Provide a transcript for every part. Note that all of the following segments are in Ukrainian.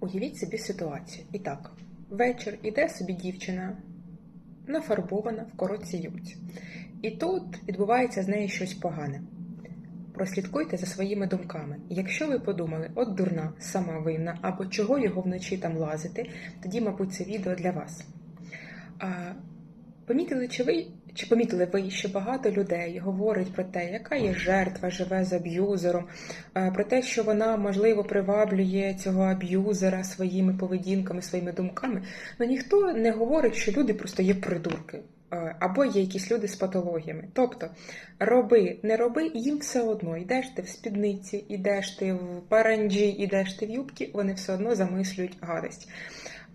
Уявіть собі ситуацію. І так, вечір іде собі дівчина, нафарбована в коротці юбці. І тут відбувається з нею щось погане. Прослідкуйте за своїми думками. Якщо ви подумали, от дурна, сама винна, або чого його вночі там лазити, тоді, мабуть, це відео для вас. Помітили, чи ви, чи помітили ви, що багато людей говорить про те, яка є жертва, живе з аб'юзером, про те, що вона, можливо, приваблює цього аб'юзера своїми поведінками, своїми думками. Ну ніхто не говорить, що люди просто є придурки. Е, Або є якісь люди з патологіями. Тобто, роби, не роби, їм все одно. Йдеш ти в спідниці, йдеш ти в паранджі, йдеш ти в юбки, вони все одно замислюють гадость.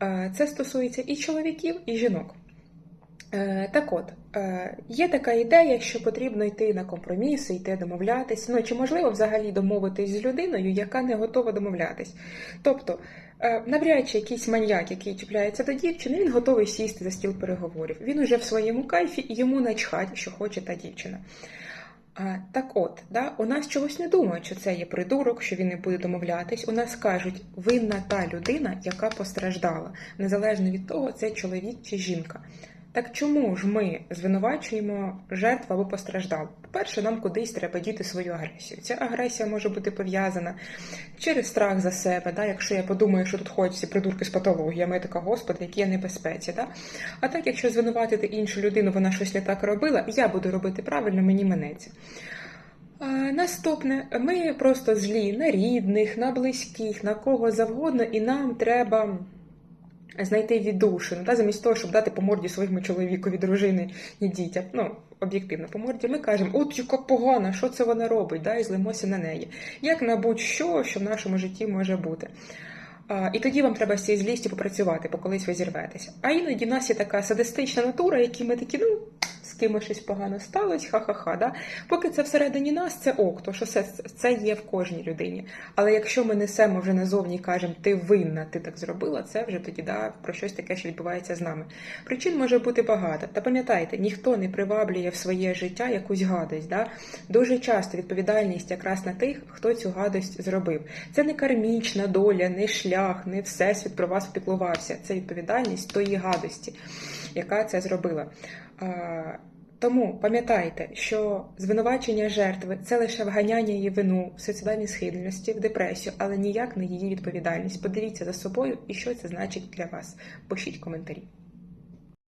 Е, Це стосується і чоловіків, і жінок. Е, Так от, е, є така ідея, що потрібно йти на компроміси, йти домовлятись. Ну чи можливо взагалі домовитись з людиною, яка не готова домовлятись. Тобто, е, навряд чи якийсь маньяк, який чіпляється до дівчини, він готовий сісти за стіл переговорів. Він уже в своєму кайфі і йому начхать, що хоче та дівчина. Так от, да, у нас чогось не думають, що це є придурок, що він не буде домовлятись. У нас кажуть, винна та людина, яка постраждала, незалежно від того, це чоловік чи жінка. Так чому ж ми звинувачуємо жертву або постраждалу? По-перше, нам кудись треба діти свою агресію. Ця агресія може бути пов'язана через страх за себе. Да? Якщо я подумаю, що тут ходять всі придурки з патологіями, я така, господи, які я небезпеці. Да? А так, якщо звинуватити іншу людину, вона щось не так робила, я буду робити правильно, мені минеться. Наступне, ми просто злі на рідних, на близьких, на кого завгодно, і нам треба знайти віддушину, та замість того, щоб дати по морді своєму чоловікові, дружини і дітям. Ну, об'єктивно по морді, ми кажемо, от яка погана, що це вона робить, да, і злимося на неї. Як на будь-що, що в нашому житті може бути. А, і тоді вам треба з цією злістю попрацювати, бо колись ви зірветеся. А іноді в нас є така садистична натура, які ми такі, ну, кимось щось погано сталося, ха-ха-ха. Да? Поки це всередині нас, це ок, то що це, це є в кожній людині. Але якщо ми несемо вже назовні і кажемо, ти винна, ти так зробила, це вже тоді да, про щось таке, що відбувається з нами. Причин може бути багато. Та пам'ятайте, ніхто не приваблює в своє життя якусь гадость. Да? Дуже часто відповідальність якраз на тих, хто цю гадость зробив. Це не кармічна доля, не шлях, не всесвіт про вас піклувався. Це відповідальність тої гадості, яка це зробила. Тому пам'ятайте, що звинувачення жертви це лише вганяння її вину в соціальній схильності, в депресію, але ніяк не її відповідальність. Подивіться за собою і що це значить для вас. Пишіть коментарі.